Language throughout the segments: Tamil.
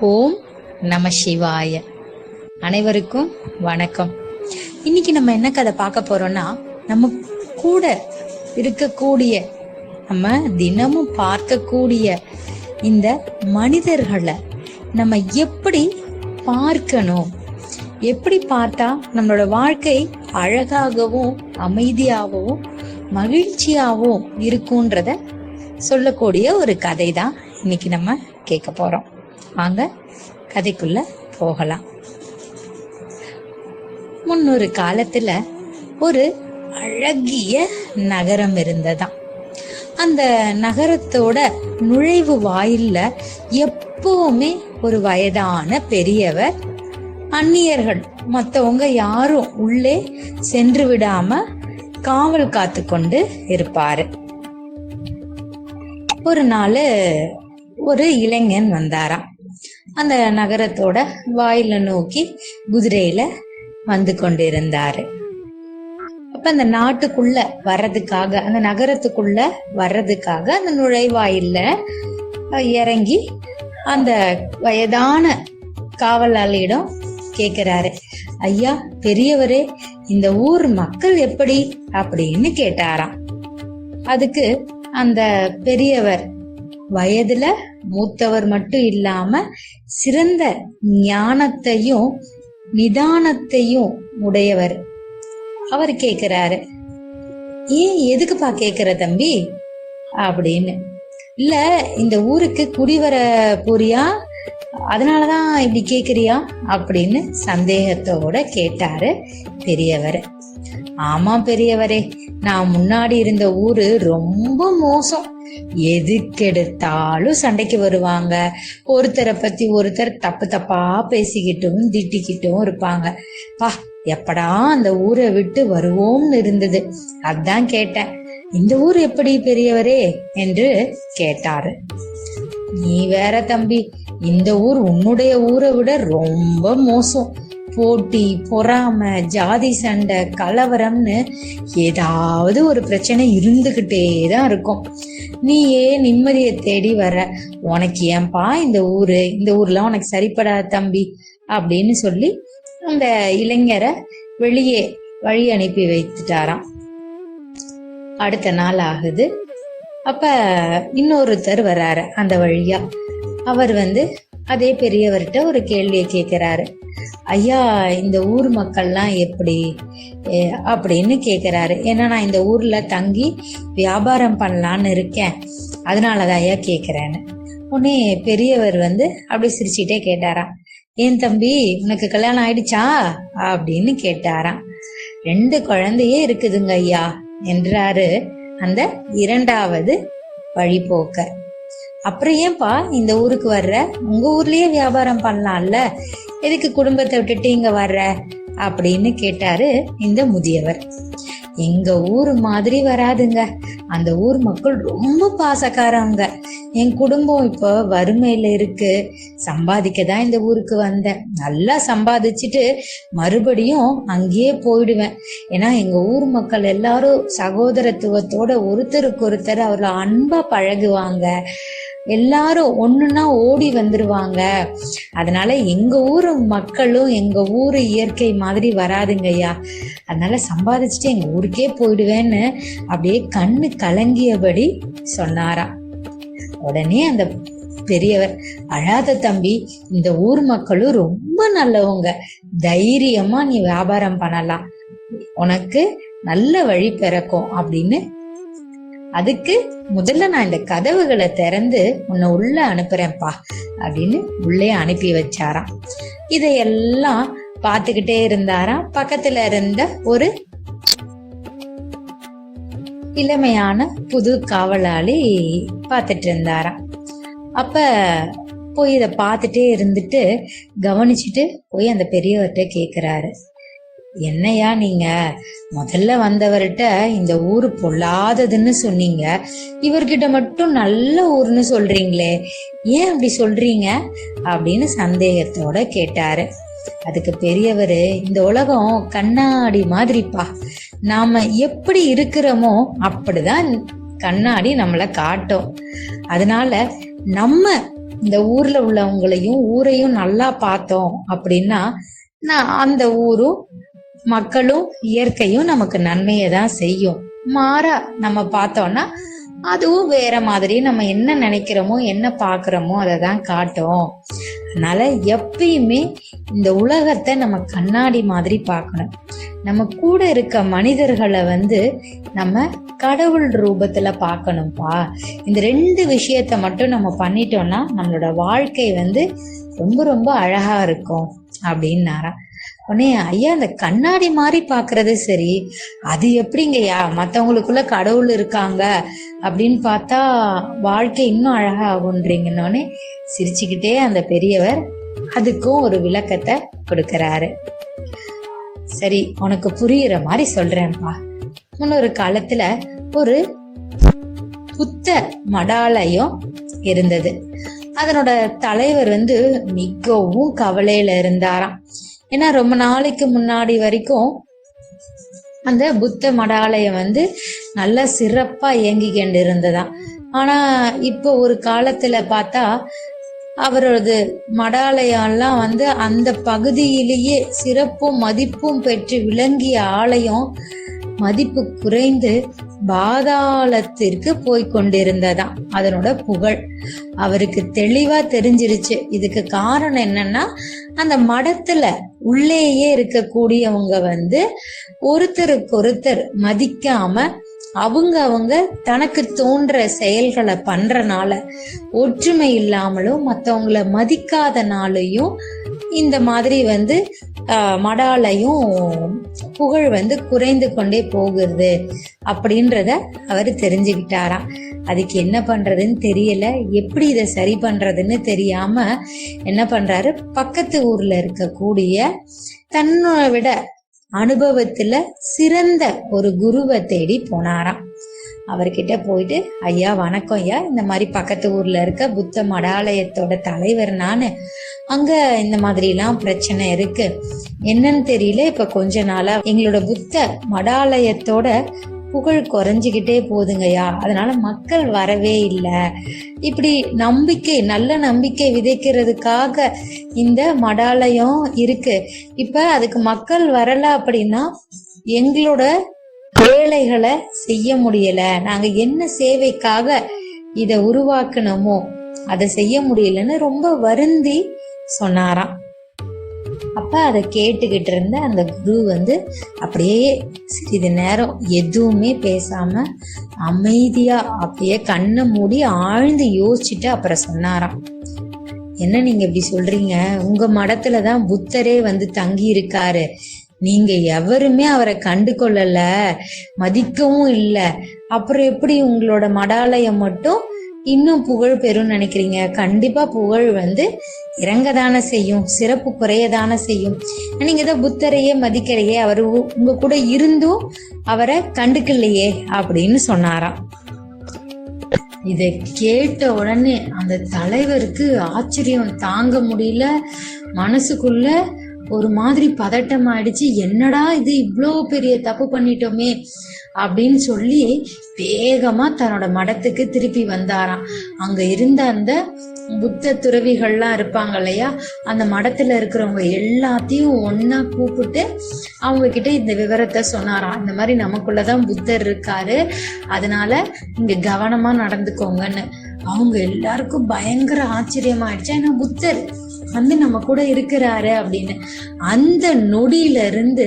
ஓம் நம சிவாய. அனைவருக்கும் வணக்கம். இன்னைக்கு நம்ம என்ன கதை பார்க்க போறோம்னா நம்ம கூட இருக்கக்கூடிய நம்ம தினமும் பார்க்கக்கூடிய இந்த மனிதர்களை நம்ம எப்படி பார்க்கணும்? எப்படி பார்த்தா நம்மளோட வாழ்க்கை அழகாகவும் அமைதியாகவும் மகிழ்ச்சியாகவும் இருக்கும்ன்றத சொல்லக்கூடிய ஒரு கதை தான் இன்னைக்கு நம்ம கேட்க போறோம் வாங்க கதைக்குள்ள போகலாம். முன்னொரு காலத்துல ஒரு அழகிய நகரம் இருந்ததாம். அந்த நகரத்தோட நுழைவு வாயில்ல எப்பவுமே ஒரு வயதான பெரியவர் அந்நியர்கள் மத்தவங்க யாரும் உள்ளே சென்று விடாம காவல் காத்து கொண்டு இருப்பாரு. ஒரு நாள் ஒரு இளைஞன் வந்தாராம். அந்த நகரத்தோட வாயில நோக்கி குதிரையில வந்து கொண்டிருந்தாரு. அப்ப அந்த நாட்டுக்குள்ள வர்றதுக்காக அந்த நகரத்துக்குள்ள வர்றதுக்காக அந்த நுழைவாயில்ல இறங்கி அந்த வயதான காவலாளியிடம் கேக்குறாரு. ஐயா பெரியவரே இந்த ஊர் மக்கள் எப்படி? அப்படின்னு கேட்டாராம். அதுக்கு அந்த பெரியவர் வயதுல மூத்தவர் மட்டும் இல்லாம சிறந்த ஞானத்தையும் நிதானத்தையும் உடையவர். அவர் கேக்குறாரு. ஏன் எதுக்குப்பா கேக்குற தம்பி? அப்படின்னு. இல்ல இந்த ஊருக்கு குடி வர போறியா? அதனாலதான் இப்படி கேக்குறியா? அப்படின்னு சந்தேகத்தோட கேட்டாரு பெரியவர். ஆமா பெரியவரே நான் முன்னாடி இருந்த ஊரு ரொம்ப மோசம். எதுக்கெடுத்தாலும் சண்டைக்கு வருவாங்க. ஒருத்தரை பத்தி ஒருத்தர் தப்பு தப்பா பேசிக்கிட்டும் திட்டிக்கிட்டும் இருப்பாங்க. பா எப்படா அந்த ஊரை விட்டு வருவோம்னு இருந்தது. அதான் கேட்டேன். இந்த ஊர் எப்படி பெரியவரே? என்று கேட்டாரு. நீ வேற தம்பி இந்த ஊர் உன்னுடைய ஊரை விட ரொம்ப மோசம். போட்டி பொறாம ஜாதி சண்டை கலவரம்னு ஏதாவது ஒரு பிரச்சனை இருந்துகிட்டே தான் இருக்கும். நீயே நிம்மதியை தேடி வர. உனக்கு ஏன்பா இந்த ஊரு? இந்த ஊர்ல உனக்கு சரிப்படாத தம்பி அப்படின்னு சொல்லி அந்த இளைஞரை வெளியே வழி அனுப்பி வைத்துட்டாராம். அடுத்த நாள் ஆகுது. அப்ப இன்னொருத்தர் வராரு அந்த வழியா. அவர் வந்து அதே பெரியவர்கிட்ட ஒரு கேள்வியை கேட்கிறாரு ஐயா இந்த ஊர் மக்கள்லாம் எப்படி அப்படின்னு கேட்குறாரு ஏன்னா நான் இந்த ஊர்ல தங்கி வியாபாரம் பண்ணலான்னு இருக்கேன். அதனாலதான் ஐயா கேட்குறேன்னு உடனே பெரியவர் வந்து அப்படி சிரிச்சுட்டே கேட்டாராம். ஏன் தம்பி உனக்கு கல்யாணம் ஆயிடுச்சா? அப்படின்னு கேட்டாராம். ரெண்டு குழந்தையே இருக்குதுங்க ஐயா என்றாரு அந்த இரண்டாவது வழிபோக்கர். அப்புறம் ஏன்பா இந்த ஊருக்கு வர்ற? உங்க ஊர்லயே வியாபாரம் பண்ணலாம்ல. எதுக்கு குடும்பத்தை விட்டுட்டு இங்க வர்ற? அப்படின்னு கேட்டாரு இந்த முதியவர். எங்க ஊர் மாதிரி வராதுங்க. அந்த ஊர் மக்கள் ரொம்ப பாசக்காரவங்க என் குடும்பம் இப்போ வறுமையில இருக்கு. சம்பாதிக்க தான் இந்த ஊருக்கு வந்தேன். நல்லா சம்பாதிச்சுட்டு மறுபடியும் அங்கேயே போயிடுவேன். ஏன்னா எங்க ஊர் மக்கள் எல்லாரும் சகோதரத்துவத்தோட ஒருத்தருக்கு ஒருத்தர் அவர்கள் அன்பா பழகுவாங்க. எல்லாரும் ஒண்ணுன்னா ஓடி வந்துருவாங்க. அதனால எங்க ஊர் மக்களும் எங்க ஊர் இயற்கை மாதிரி வராதுங்கய்யா அதனால சம்பாதிச்சுட்டு எங்க ஊருக்கே போயிடுவேன்னு அப்படியே கண்ணு கலங்கியபடி சொன்னாராம் உடனே அந்த பெரியவர் அழாத தம்பி இந்த ஊர் மக்களும் ரொம்ப நல்லவங்க. தைரியமா நீ வியாபாரம் பண்ணலாம். உனக்கு நல்ல வழி பிறக்கும் அப்படின்னு அதுக்கு முதல்ல நான் இந்த கதவுகளை திறந்து உன்னை உள்ள அனுப்புறேன்ப்பா அப்படின்னு உள்ளே அனுப்பி வச்சாராம். இதையெல்லாம் பார்த்துக்கிட்டே இருந்தாராம். பக்கத்துல இருந்த ஒரு இளமையான புது காவலாளி பார்த்துட்டு இருந்தாராம். அப்ப போய் இதை பார்த்துட்டே இருந்துட்டு கவனிச்சுட்டு போய் அந்த பெரியவர்கிட்ட கேக்குறாரு. என்னையா நீங்க? முதல்ல வந்தவர்கிட்ட இந்த ஊரு பொல்லாததுன்னு சொன்னீங்க. இவர்கிட்ட மட்டும் நல்ல ஊர்னு சொல்றீங்களே ஏன் அப்படி சொல்றீங்க? அப்படின்னு சந்தேகத்தோட கேட்டாரு. அதுக்கு பெரியவர் இந்த உலகம் கண்ணாடி மாதிரிப்பா. நாம எப்படி இருக்கிறோமோ அப்படிதான் கண்ணாடி நம்மளை காட்டும். அதனால நம்ம இந்த ஊர்ல உள்ளவங்களையும் ஊரையும் நல்லா பார்த்தோம் அப்படின்னா நான் அந்த ஊரும் மக்களும் இயற்கையும் நமக்கு நன்மையை தான் செய்யும். மாறா நம்ம பார்த்தோம்னா அதுவும் வேற மாதிரி நம்ம என்ன நினைக்கிறோமோ என்ன பார்க்குறோமோ அதை தான் காட்டும். அதனால எப்பயுமே இந்த உலகத்தை நம்ம கண்ணாடி மாதிரி பார்க்கணும். நம்ம கூட இருக்க மனிதர்களை வந்து நம்ம கடவுள் ரூபத்துல பார்க்கணும்ப்பா இந்த ரெண்டு விஷயத்த மட்டும் நம்ம பண்ணிட்டோம்னா நம்மளோட வாழ்க்கை வந்து ரொம்ப ரொம்ப அழகா இருக்கும் அப்படின்னாரா. உடனே ஐயா அந்த கண்ணாடி மாதிரி பாக்குறது சரி. அது எப்படிங்கய்யா? மத்தவங்களுக்குள்ள கடவுள் இருக்காங்க. அப்படின்னு பார்த்தா வாழ்க்கை இன்னும் அழகா ஆகுன்றீங்கன்னொடனே சிரிச்சுக்கிட்டே அந்த பெரியவர் அதுக்கும் ஒரு விளக்கத்தை கொடுக்கறாரு. சரி உனக்கு புரியுற மாதிரி சொல்றேன்ப்பா. முன்னொரு காலத்துல ஒரு புத்த மடாலயம் இருந்தது. அதனோட தலைவர் வந்து மிகவும் கவலையில இருந்தாராம். ஏன்னா ரொம்ப நாளைக்கு முன்னாடி வரைக்கும் அந்த புத்த மடாலயம் வந்து நல்லா சிறப்பா இயங்கிக்கிட்டு இருந்ததா ஆனா இப்போ ஒரு காலத்துல பார்த்தா அவரது மடாலயம்லாம் வந்து அந்த பகுதியிலேயே சிறப்பும் மதிப்பும் பெற்று விளங்கிய ஆலயம் மதிப்பு குறைந்து பாதாளத்திற்கு போய் கொண்டிருந்ததாம் அதனோட புகழ். அவருக்கு தெளிவா தெரிஞ்சிருச்சு. இதுக்கு காரணம் என்னன்னா அந்த மடத்துல உள்ளேயே இருக்கக்கூடியவங்க வந்து ஒருத்தருக்கு ஒருத்தர் மதிக்காம அவங்க அவங்க தனக்கு தோன்ற செயல்களை பண்றனால ஒற்றுமை இல்லாமலும் மற்றவங்கள மதிக்காதனாலையும் இந்த மாதிரி வந்து மடாலையும் புகழ் வந்து குறைந்து கொண்டே போகுது அப்படின்றத அவர் தெரிஞ்சுக்கிட்டாராம். அதுக்கு என்ன பண்றதுன்னு தெரியல. எப்படி இதை சரி பண்றதுன்னு தெரியாம என்ன பண்றாரு? பக்கத்து ஊர்ல இருக்கக்கூடிய தன்னை விட அனுபவத்துல சிறந்த ஒரு குருவை தேடி போனாராம். அவர்கிட்ட போயிட்டு ஐயா வணக்கம் ஐயா. இந்த மாதிரி பக்கத்து ஊர்ல இருக்க புத்த மடாலயத்தோட தலைவர் நானு. அங்க இந்த மாதிரி எல்லாம் பிரச்சனை இருக்கு. என்னன்னு தெரியல. இப்ப கொஞ்ச நாளா எங்களோட புத்த மடாலயத்தோட புகழ் குறைஞ்சிக்கிட்டே போதுங்கய்யா. அதனால மக்கள் வரவே இல்லை. இப்படி நம்பிக்கை நல்ல நம்பிக்கை விதைக்கிறதுக்காக இந்த மடாலயம் இருக்கு. இப்ப அதுக்கு மக்கள் வரல அப்படின்னா எங்களோட வேலைகளை செய்ய முடியல. நாங்க என்ன சேவைக்காக இத உருவாக்கணுமோ அதை செய்ய முடியலன்னு ரொம்ப வருந்தி சொன்னாராம். அப்போ அதை கேட்டுக்கிட்டு இருந்த அந்த குரு வந்து அப்படியே சிறிது நேரம் எதுவுமே பேசாம அமைதியாக அப்படியே கண்ணை மூடி ஆழ்ந்து யோசிச்சுட்டு அப்புறம் சொன்னாராம். என்ன நீங்க இப்படி சொல்றீங்க? உங்க மடத்துலதான் புத்தரே வந்து தங்கி இருக்காரு. நீங்க எவருமே அவரை கண்டு கொள்ளல மதிக்கவும் இல்லை. அப்புறம் எப்படி உங்களோட மடாலயம் மட்டும் இன்னும் புகழ் பெறும் நினைக்கிறீங்க? கண்டிப்பா புகழ் வந்து இறங்கதானே செய்யும். சிறப்பு குறையதானே செய்யும். நீங்க தான் புத்தரையே மதிக்கலையே அவர் உங்க கூட இருந்தும் அவரை கண்டுக்கலையே அப்படின்னு சொன்னாராம். இதை கேட்ட உடனே அந்த தலைவருக்கு ஆச்சரியம். தாங்க முடியல. மனசுக்குள்ள ஒரு மாதிரி பதட்டம் ஆயிடுச்சு. என்னடா இது இவ்வளோ பெரிய தப்பு பண்ணிட்டோமே அப்படின்னு சொல்லி வேகமா தன்னோட மடத்துக்கு திருப்பி வந்தாராம். அங்க இருந்த அந்த புத்த துறவிகள்லாம் இருப்பாங்க இல்லையா? அந்த மடத்துல இருக்கிறவங்க எல்லாத்தையும் ஒன்னா கூப்பிட்டு அவங்க கிட்ட இந்த விவரத்தை சொன்னாராம். இந்த மாதிரி நமக்குள்ளதான் புத்தர் இருக்காரு. அதனால இங்க கவனமா நடந்துக்கோங்கன்னு. அவங்க எல்லாருக்கும் பயங்கர ஆச்சரியமாயிடுச்சு. ஏன்னா புத்தர் வந்து நம்ம கூட இருக்கிறாரு அப்படின்னு. அந்த நொடியில இருந்து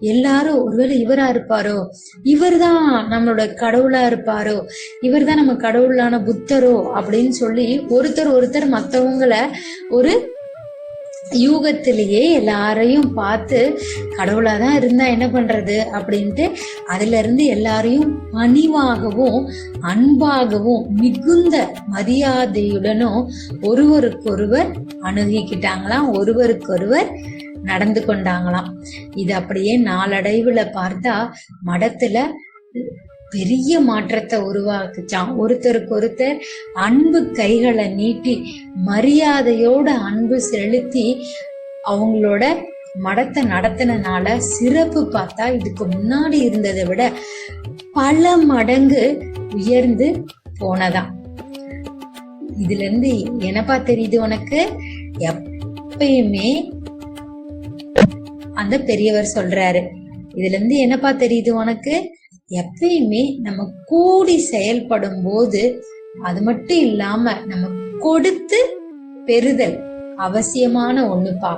எல்லாரும் ஒருவேளை இவரா இருப்பாரோ? இவர் தான் நம்மளோட கடவுளா இருப்பாரோ? இவர் தான் நம்ம கடவுளான புத்தரோ அப்படின்னு சொல்லி ஒருத்தர் ஒருத்தர் மற்றவங்களை ஒரு யூகத்திலேயே எல்லாரையும் பார்த்து கடவுளாக தான் இருந்தா என்ன பண்றது? அப்படின்ட்டு அதுல இருந்து எல்லாரையும் பணிவாகவும் அன்பாகவும் மிகுந்த மரியாதையுடனும் ஒருவருக்கொருவர் அணுகிக்கிட்டாங்களாம். ஒருவருக்கொருவர் நடந்து கொண்டாங்களாம். இது அப்படியே நாளடைவுல பார்த்தா மடத்துல பெரிய மாற்றத்தை உருவாக்குச்சான் ஒருத்தருக்கு ஒருத்தர் அன்பு கைகளை நீட்டி மரியாதையோட அன்பு செலுத்தி அவங்களோட மடத்தை நடத்தினால சிறப்பு பார்த்தா இதுக்கு முன்னாடி இருந்ததை விட பல மடங்கு உயர்ந்து போனதாம். இதுல இருந்து என்னப்பா தெரியுது உனக்கு? எப்பயுமே அந்த பெரியவர் சொல்றாரு. இதுல இருந்து என்னப்பா தெரியுது உனக்கு? எப்பயுமே நம்ம கூடி செயல்படும் போது அது மட்டும் இல்லாம நம்ம கொடுத்து பெறுதல் அவசியமான ஒண்ணுப்பா.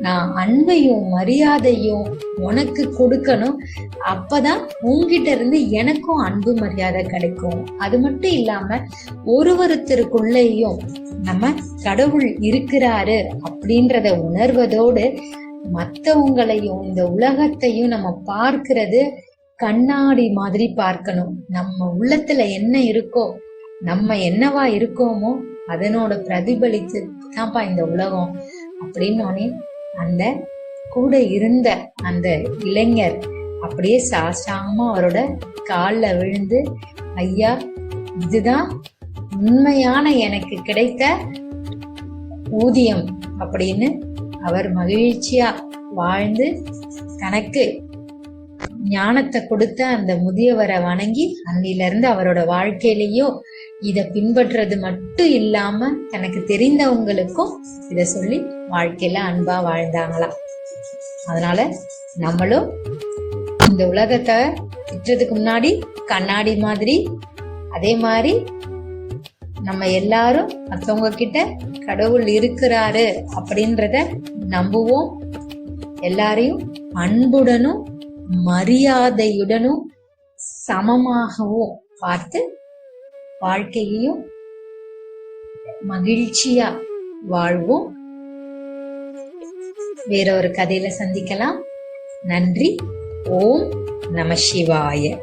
நான் அன்பையும் மரியாதையும் உனக்கு கொடுக்கணும். அப்பதான் உன்கிட்ட இருந்து எனக்கும் அன்பு மரியாதை கிடைக்கும். அது மட்டும் இல்லாம ஒருவருத்தருக்குள்ளேயும் நம்ம கடவுள் இருக்கிறாரு அப்படின்றத உணர்வதோடு மத்தவங்களையும் இந்த உலகத்தையும் நம்ம பார்க்கிறது கண்ணாடி மாதிரி பார்க்கணும். நம்ம உள்ளத்துல என்ன இருக்கோ நம்ம என்னவா இருக்கோமோ அதனோட பிரதிபலித்து தான்ப்பா இந்த உலகம். அப்படின்னு அந்த கூட இருந்த அந்த இளைஞர் அப்படியே சாஸ்தாங்கமா அவரோட காலில் விழுந்து ஐயா இதுதான் உண்மையான எனக்கு கிடைத்த ஊதியம். அப்படின்னு அவர் மகிழ்ச்சியா வாழ்ந்து தனக்கு ஞானத்தை கொடுத்த அந்த முதியவரை வணங்கி அன்னில இருந்து அவரோட வாழ்க்கையிலயும் இத பின்பற்றுறது மட்டும் இல்லாம தனக்கு தெரிந்தவங்களுக்கும் இத சொல்லி வாழ்க்கையில அன்பா வாழ்ந்தாங்களாம் அதனால நம்மளும் இந்த உலகத்தை திட்டுறதுக்கு முன்னாடி கண்ணாடி மாதிரி அதே மாதிரி நம்ம எல்லாரும் மற்றவங்க கிட்ட கடவுள் இருக்கிறாரு அப்படின்றத நம்புவோம். எல்லாரையும் அன்புடனும் மரியாதையுடனும் சமமாகவும் பார்த்து வாழ்க்கையையும் மகிழ்ச்சியா வாழ்வோம். வேற ஒரு கதையில சந்திக்கலாம். நன்றி. ஓம் நம சிவாய.